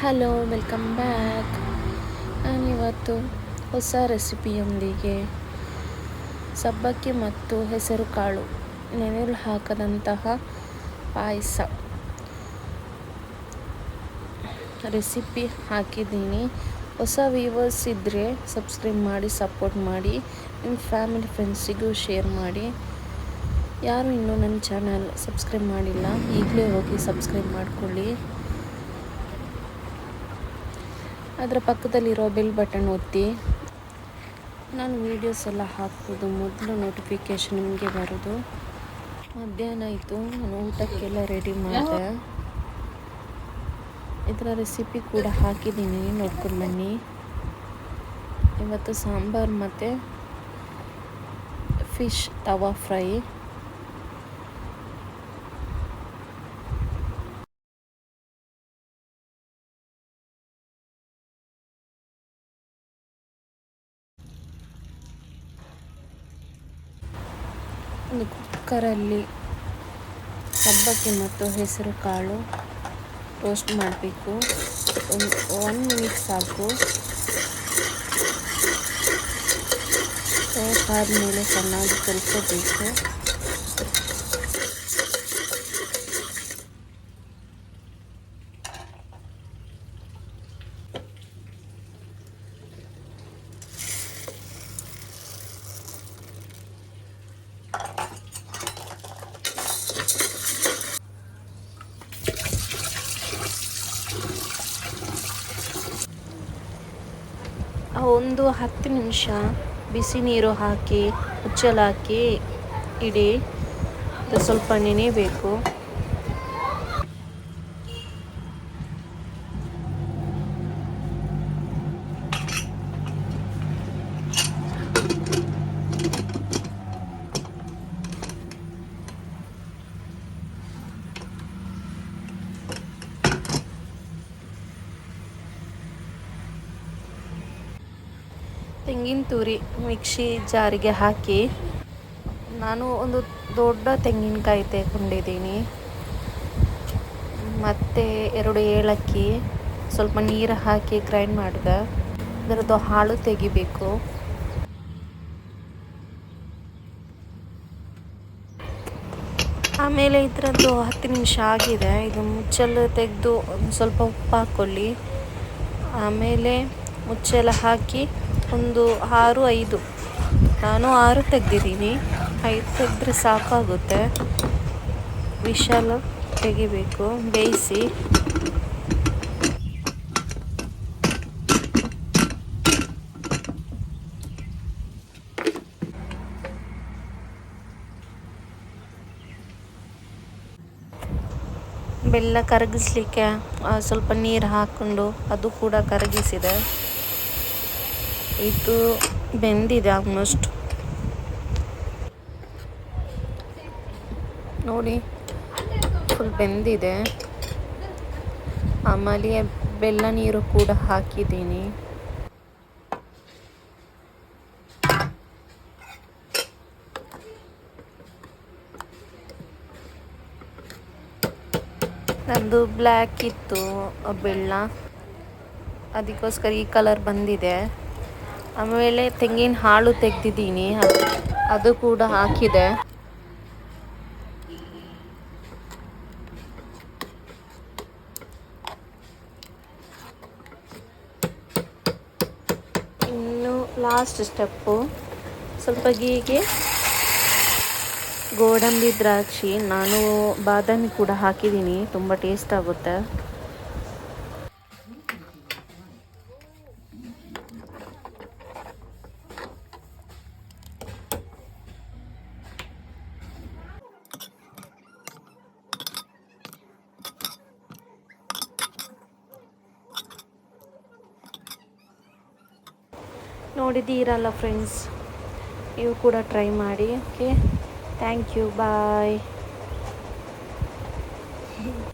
Hello welcome back ನಾನಿವತ್ತು ಹೊಸ ರೆಸಿಪಿಯೊಂದಿಗೆ ಸಬ್ಬಕ್ಕಿ ಮತ್ತು ಹೆಸರು ಕಾಳು, ನೆನೆಲು ಹಾಕದಂತಹ ಪಾಯಸ ರೆಸಿಪಿ ಹಾಕಿದ್ದೀನಿ. ಹೊಸ ವ್ಯೂವರ್ಸ್ ಇದ್ದರೆ ಸಬ್ಸ್ಕ್ರೈಬ್ ಮಾಡಿ ಸಪೋರ್ಟ್ ಮಾಡಿ ನಿಮ್ಮ ಫ್ಯಾಮಿಲಿ ಫ್ರೆಂಡ್ಸಿಗೂ ಶೇರ್ ಮಾಡಿ. ಯಾರು ಇನ್ನೂ ನನ್ನ ಚಾನಲ್ ಸಬ್ಸ್ಕ್ರೈಬ್ ಮಾಡಿಲ್ಲ, ಈಗಲೇ ಹೋಗಿ ಸಬ್ಸ್ಕ್ರೈಬ್ ಮಾಡಿಕೊಳ್ಳಿ. ಅದರ ಪಕ್ಕದಲ್ಲಿರೋ ಬೆಲ್ ಬಟನ್ ಒತ್ತಿ. ನಾನು ವೀಡಿಯೋಸ್ ಎಲ್ಲ ಹಾಕ್ಬೋದು. ಮೊದಲು ನೋಟಿಫಿಕೇಷನ್ ನಿಮಗೆ ಬರೋದು. ಮಧ್ಯಾಹ್ನ ಆಯಿತು. ನಾನು ಊಟಕ್ಕೆಲ್ಲ ರೆಡಿ ಮಾಡಿದೆ. ಇದರ ರೆಸಿಪಿ ಕೂಡ ಹಾಕಿದ್ದೀನಿ. ನೋಡ್ಕೊಂಡು ಬನ್ನಿ. ಇವತ್ತು ಸಾಂಬಾರು ಮತ್ತು ಫಿಶ್ ತವಾ ಫ್ರೈ ಒಂದು ಕುಕ್ಕರಲ್ಲಿ ಸಬ್ಬಕ್ಕಿ ಮತ್ತು ಹೆಸರು ಕಾಳು ರೋಸ್ಟ್ ಮಾಡಬೇಕು. ಒಂದು ಒನ್ ಮಿನಿಟ್ ಸಾಕು. ಟೋಸ್ಟ್ ಆದಮೇಲೆ ಚೆನ್ನಾಗಿ ಕಲಿಸ್ಕೋಬೇಕು. ಒಂದು ಹತ್ತು ನಿಮಿಷ ಬಿಸಿ ನೀರು ಹಾಕಿ ಮುಚ್ಚಲಾಕಿ ಇಡಿ. ಸ್ವಲ್ಪ ನೆನೆಯಬೇಕು. ತೆಂಗಿನ ತುರಿ ಮಿಕ್ಸಿ ಜಾರಿಗೆ ಹಾಕಿ ನಾನು ಒಂದು ದೊಡ್ಡ ತೆಂಗಿನಕಾಯಿ ತೆಗೊಂಡಿದ್ದೀನಿ ಮತ್ತು ಎರಡು ಏಲಕ್ಕಿ, ಸ್ವಲ್ಪ ನೀರು ಹಾಕಿ ಗ್ರೈಂಡ್ ಮಾಡಿದೆ. ಅದರದ್ದು ಹಾಳು ತೆಗಿಬೇಕು. ಆಮೇಲೆ ಇದರದ್ದು ಹತ್ತು ನಿಮಿಷ ಆಗಿದೆ. ಇದು ಮುಚ್ಚಲು ತೆಗೆದು ಒಂದು ಸ್ವಲ್ಪ ಉಪ್ಪು ಹಾಕ್ಕೊಳ್ಳಿ ಆಮೇಲೆ ಮುಚ್ಚೆಲ್ಲ ಹಾಕಿ ಒಂದು ಆರು ಐದು. ನಾನು ಆರು ತೆಗ್ದಿದ್ದೀನಿ. ಐದು ತೆಗೆದ್ರೆ ಸಾಕಾಗುತ್ತೆ. ವಿಶಾಲ ತೆಗಿಬೇಕು. ಬೇಯಿಸಿ. ಬೆಲ್ಲ ಕರಗಿಸ್ಲಿಕ್ಕೆ ಸ್ವಲ್ಪ ನೀರು ಹಾಕ್ಕೊಂಡು ಅದು ಕೂಡ ಕರಗಿಸಿದೆ. ಇದು ಬೆಂದಿದೆ ಆಲ್ಮೋಸ್ಟ್ ನೋಡಿ ಫುಲ್ ಬೆಂದಿದೆ. ಆಮೇಲೆ ಬೆಲ್ಲ ನೀರು ಕೂಡ ಹಾಕಿದ್ದೀನಿ. ನಂದು ಬ್ಲ್ಯಾಕ್ ಇತ್ತು ಬೆಲ್ಲ. ಅದಕ್ಕೋಸ್ಕರ ಈ ಕಲರ್ ಬಂದಿದೆ. ಆಮೇಲೆ ತೆಂಗಿನ ಹಾಳು ತೆಗ್ದಿದ್ದೀನಿ. ಅದು ಕೂಡ ಹಾಕಿದೆ. ಇನ್ನು ಲಾಸ್ಟ್ ಸ್ಟೆಪ್ಪು ಸ್ವಲ್ಪ ಗೀಗೆ ಗೋಡಂಬಿ ದ್ರಾಕ್ಷಿ. ನಾನು ಬಾದಾಮಿ ಕೂಡ ಹಾಕಿದ್ದೀನಿ. ತುಂಬ ಟೇಸ್ಟ್ ಆಗುತ್ತೆ. ನೋಡಿದ್ದೀರಲ್ಲ ಫ್ರೆಂಡ್ಸ್ ನೀವು ಕೂಡ ಟ್ರೈ ಮಾಡಿ ಓಕೆ ಥ್ಯಾಂಕ್ ಯು ಬಾಯ್